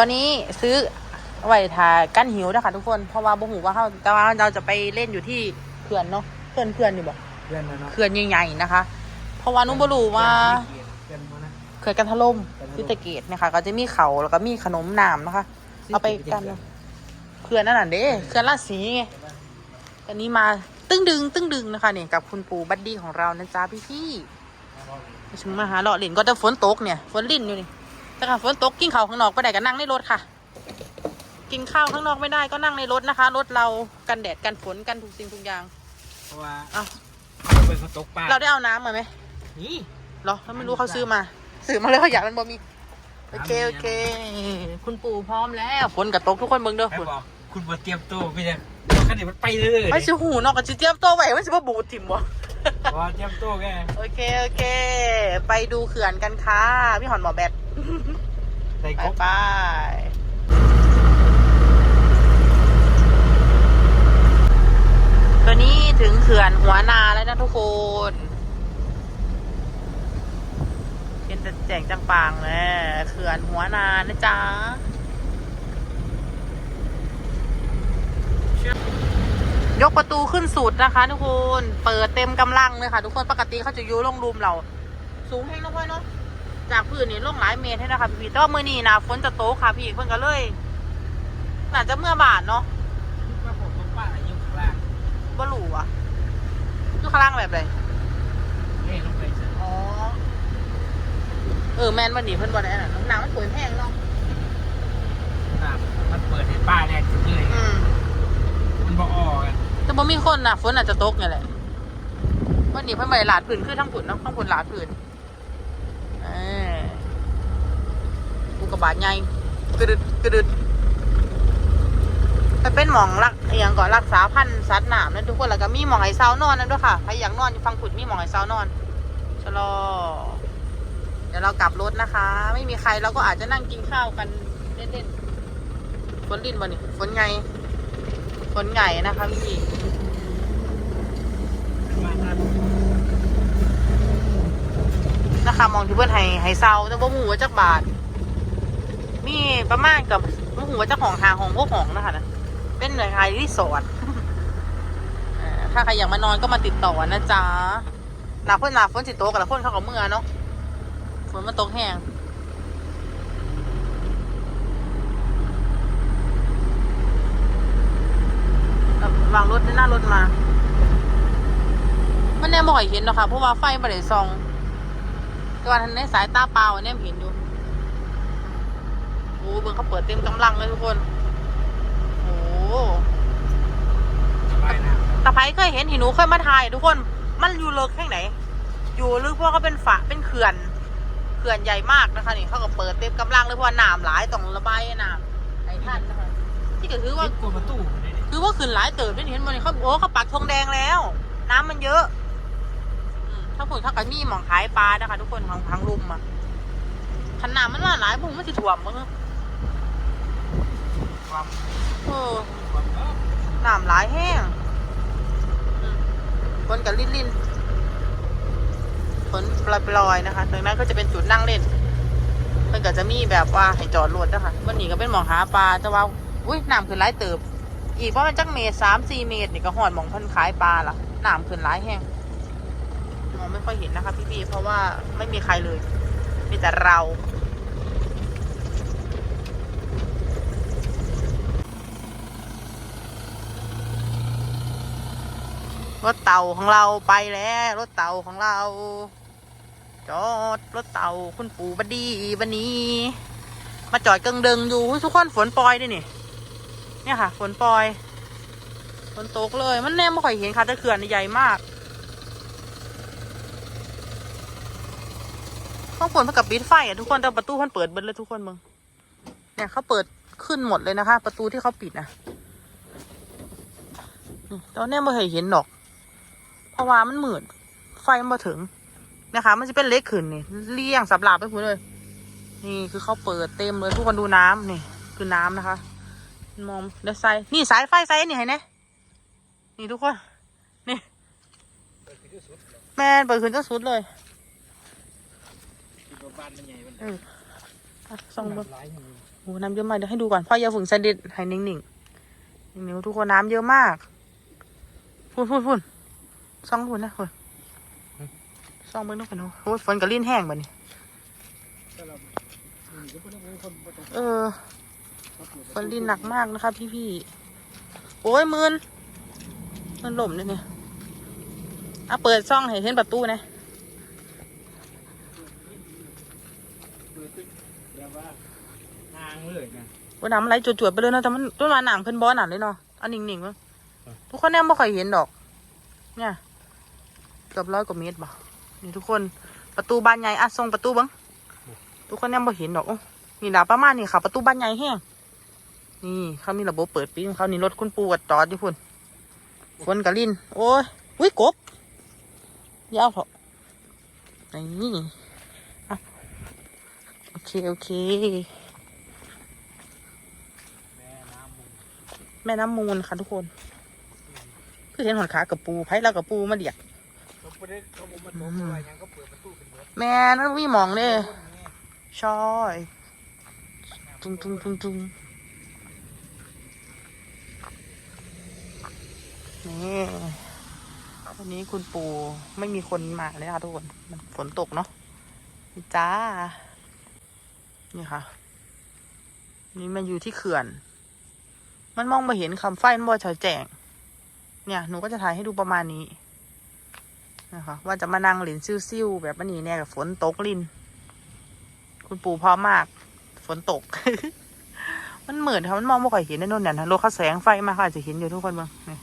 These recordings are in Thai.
ตอนนี้ซื้อไว้ทากั้นหิวนะคะทุกคน เพราะว่าบ่หูว่าเขาแต่ว่าเราจะไปเล่นอยู่ที่เขื่อนเนาะเขื่อนเขื่อนอยู่บ่เพื่อนนะเนาะเขื่อนใหญ่ๆนะคะ เพราะว่านุ่มบ่รู้ว่าเพื่อนมานะ เขื่อนกันทะลมที่ตะเกียบนะคะ ก็จะมีเขาแล้วก็มีขนมน้ำนะคะ เอาไปกันเนาะเขื่อนนั่นน่ะเด้เขื่อนราชสีไงตอนนี้มาตึ้งดึง ตึ้งดึงนะคะเนี่ยกับคุณปู่บัดดี้ของเรานะจ๊ะพี่พี่ๆถึงมาหาเลาะเล่นก็จะฝนตกเนี่ยฝนลิ่นอยู่นี่ แต่ค่ะฝนตกกินข้าวข้างนอกไปไหนก็นั่งในรถค่ะ กินข้าวข้างนอกไม่ได้ก็นั่งในรถนะคะ รถเรากันแดดกันฝนกันทุกสิ่งทุกอย่างเพราะว่าอ้าวเป็นคนตกปลาเราได้เอาน้ำมาไหมนี่เหรอแล้วไม่รู้เขาซื้อมาซื้อมาเลยเขาอยากมันบ่มีโอเคโอเค คุณปู่พร้อมแล้วฝนกับตกทุกคนเบิ่งเด้อให้ฝนบอกคุณมาเตรียมตัวพี่เนี่ยเดี๋ยวคันนี้มันไปเลยไม่สิหูเนอกกับจิเตรียมตัวไว้ไม่สิว่าบูดถิ่มบ่พอเตรียมตัวแกโอเคโอเค ไปดูเขื่อนกันค่ะพี่หอนหมอแบต ใส่ไปกบไปตัวนี้ถึงเขื่อนหัวนาแล้วนะทุกคนเป็นจะแจงจังปางเลยเขื่อนหัวนานะจ๊ะ ยกประตูขึ้นสุดนะคะ ทุกคน เปิดเต็มกำลังเลยค่ะ ทุกคน ปกติเขาจะอยู่ลงรูมเรา สูงแห้งนะพ่อเนาะ จากพื้นนี่ลงหลายเมตรให้นะคะพี่แต่ว่ามือนี้นะฝนจะโตกค่ะพี่เพิ่นก็เลยน่าจะเมื่อบาทเนาะก็ผมตกปลาอายุข้างล่างบ่หลูอะอยู่ข้างล่างแบบไรเฮ้ยลงไปสิอ๋อเออแมนวันนี้เพิ่นบ่ได้อันนั้นน้ำมันป่วยแห้งเนาะน้ำมันเปิดให้ป้าแรกขึ้นเลยอืมมันบ่ออกกันแต่บ่มีคนนะฝนอาจจะตกเนี่ยแหละวันนี้เพิ่นบ่ได้หลาดพื้นคือทั้งฝุ่นเนาะทั้งฝุ่นหลาดพื้นเออ บาตใหญ่กระดึดกระดึดไปเป็นหมองรักอหย่างก่อนรักษาพันธุ์สัตว์น้ำนั่นทุกคนแล้วก็มีหมองไห้เซานอนนั่นด้วยค่ะใครอยากนอนอยู่ฟังฝุ่นมีหมองไห้เซานอนชะลอเดี๋ยวเรากลับรถนะคะ ไม่มีใครเราก็อาจจะนั่งกินข้าวกันเล่นๆฝนลินบ่นี่ฝนไงฝนไงนะคะพี่นะคะมองที่เพื่อนให้ให้เซาแต่ว่าหมูว่าจักบาท มีประมาณกับหมูว่าจักของทางของพวกของนะคะนะเป็นหน่วยงานรีสอร์ทถ้าใครอยากมานอนก็มาติดต่อนะจ๊ะหนาพ่นหนาฝนสิโตกับละพ่นเข้ากับเมื่อเนาะฝนมันตกแห้งวางรถหน้ารถมา มันแน่บ่อยเห็นเนาะค่ะเพราะว่าไฟบ่ได้ส่องแต่ว่าทันในสายตาเปล่าอันเนี่ยเห็นอยู่ อ้เบิ่งเขาเปิดเต็มกำลังเลยทุกคน โอ้สบายนะตะไคร้เคยเห็นหินูเคยมาถ่าย ทุกคน มันอยู่เลิกแค่ไหน อยู่ลึกเพราะเขาเป็นฝาเป็นเขื่อน เขื่อนใหญ่มากนะคะนี่เขาก็เปิดเต็มกำลังเลยเพราะว่าน้ำหลายต้องระบายน้ำไอ้ท่านนะคะ ที่ก็คือว่าคิดกลัวประตูนี่ดิคือว่าขึ้นหลายเติบไม่เห็นมันนี่เขาโอ้เขาปักธงแดงแล้ว น้ำมันเยอะอืมถ้าผลถ้ากับมีหมองขายปลานะคะ ทุกคนทางทางลุมอะขนาดมันว่าหลายผมมันสิถ่วมมั้ง ความเออความเออน้ำหลายแห้งอืมฝนกับลิ้นลิ้นฝนปลอยๆนะคะตรงนั้นก็จะเป็นจุดนั่งเล่นมันก็จะมีแบบว่าให้จอดรถนะคะวันนี้ก็เป็นหมองหาปลาแต่ว่าอุ้ยน้ำขึ้นหลายเติบ อีกว่ามันจักเมตรสามสี่เมตรนี่ก็หอดหมองพันขายปลาล่ะน้ำขึ้นหลายแห้งมองไม่ค่อยเห็นนะคะพี่ๆเพราะว่าไม่มีใครเลย มีแต่เรา รถเต่าของเราไปแล้ว รถเต่าของเรา จอดรถเต่าคุณปู่บดีวันนี้ มาจอดกังเดิงอยู่ทุกคนฝนปล่อยด้วยนี่ เนี่ยค่ะฝนปล่อยฝนตกเลย มันแน่ไม่ค่อยเห็นค่ะแต่เขื่อนใหญ่มากข้างฝนเพื่อกับปิดไฟอะทุกคนแต่ประตูมันเปิดเบิดเลยทุกคนมึงเนี่ยเขาเปิดขึ้นหมดเลยนะคะ ประตูที่เขาปิดนะตอนนี้ไม่เคยเห็นหรอก ราะว่ามันมืดไฟมันมาถึงนะคะ มันจะเป็นเล็กขึ้นนี่เลี่ยงสับหลาบไปหมดเลย นี่คือเขาเปิดเต็มเลยทุกคนดูน้ำนี่ คือน้ำนะคะ มองเดี๋ยวไซนี่สายไฟไซนี่เห็นไหมนี่ทุกคนนี่แม่นเปิดขึ้นจะสุดเลยคิดว่าบ้านมันใหญ่มันเอออะส่องบนหลายอย่างนี้โอ้น้ำเยอะมากเดี๋ยวให้ดูก่อนพ่ออย่าฝึงสดิดให้นิ่งๆนิ่งๆทุกคนน้ำเยอะมากพูดพูดพูด ซ่องพูดนะคนซ่องเบิ้งทุกคนโอ้ยฝนกับลิ้นแห้งบ่นี่ก็เราอืมก็บ่ต้องมีคนบ่ต้องเออฝนลิ้นหนักมากนะคะพี่ๆโอ้ยมืนมันหล่มเลยเนี่ยอะเปิดซ่องให้เห็นประตูนะเปิดตึ้งแบบว่าทางเลยนะว่าน้ำไหลจวดๆไปเลยเนาะแต่มันต้นมาหนามเพิ่นบอหนามเลยเนาะเอันนิ่งๆมั้งทุกคนแน่ไม่ค่อยเห็นดอก เนี่ยเกือบร้อยกว่าเมตรบ่นี่ทุกคนประตูบานใหญ่อะส่งประตูบังทุกคนแน่ไม่เห็นดอกโอ้นี่ดาประมาณนี้ค่ะ ประตูบานใหญ่แห้งนี่เขามีระบบเปิดปิดของเขานี่รถคุณปูกับจอดอยู่พุ่นฝนกับลินโอ้ยอุ้ยกบยาวเถอะนี่โอเคโอเค แม่น้ำมูลค่ะทุกคนคือเห็นหอนขากับปูไผ่แล้วกับปูมาเดียก บ่ได้เขาบ่มาตกอะไรหยังก็เปิดประตูเป็นเบิดแม่นั่นมีหมองเด้คนนี้ชอยจุงจุงจุงจุงนี่วันนี้คุณปูไม่มีคนมาเลยค่ะทุกคนมันฝนตกเนาะนี่จ้า นี่ค่ะ นี่มันอยู่ที่เขื่อน มันมองมาเห็นคำไฟมันบ่ฉายแจ้งเนี่ย หนูก็จะถ่ายให้ดูประมาณนี้ นะคะว่าจะมานั่งหลินซิ่วๆแบบนี้เนี่ยกับฝนตกลิน คุณปู่พร้อมมาก ฝนตก มันเหมือนค่ะมันมองไม่ค่อยเห็นในนู่นเนี่ยนะรถเขาแสงไฟมาค่ะอาจจะเห็นอยู่ทุกคนบ้างนี่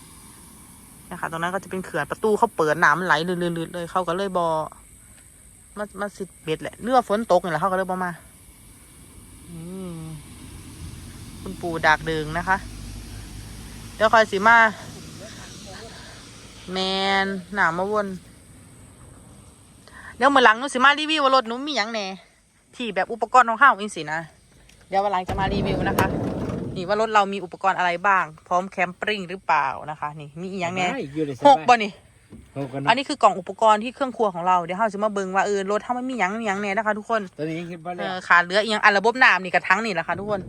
นะคะ ตรงนั้นก็จะเป็นเขื่อนประตูเขาเปิดน้ำไหลลืดๆเลยเขาก็เลยบอมามาสิเบ็ดแหละเรือฝนตกนี่แหละเขาก็เลยบอมาอคุณปู่ดากเดิงนะคะ เดี๋ยวคอยสิมาแมนหนามมาวน เดี๋ยวเมื่อหลังหนูสิมารีวิวว่ารถหนูมีหยังแหน่ที่แบบอุปกรณ์ของข้าวอิงสินะ เดี๋ยววันหลังจะมารีวิวนะคะ นี่ว่ารถเรามีอุปกรณ์อะไรบ้าง พร้อมแคมปริงหรือเปล่านะคะ นี่มีอีหยังแหน่ได้อยู่เลยหกบ่นี่ หกกันอันเนาะนี้คือกล่องอุปกรณ์ที่เครื่องครัวของเราเดี๋ยวเราจะมาเบิ่งว่าเออรถถ้ามันมีหยังมีหยังแหน่นะคะทุกคน ตอนนี้คิดว่าเอแล้วอขาดเหลืออีกอย่างอันระบบน้ำนี่กระทั้งนี่แหละค่ะทุกคน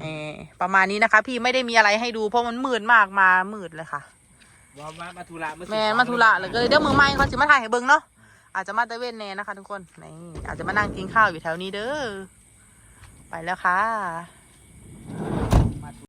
เออประมาณนี้นะคะ พี่ไม่ได้มีอะไรให้ดูเพราะมันมืดมากมามืดเลยค่ะ ว่ามามาธุระาซื้อแม่ของมาธุระเลยก็เลยเดี๋ยวมือไม้เขาสิมาถ่ายให้เบิ่งเนาะ อาจจะมาตะเวนแน่นะคะ ทุกคนนี่อาจจะมานั่งกินข้าวอยู่แถวนี้เด้อไปแล้วค่ะ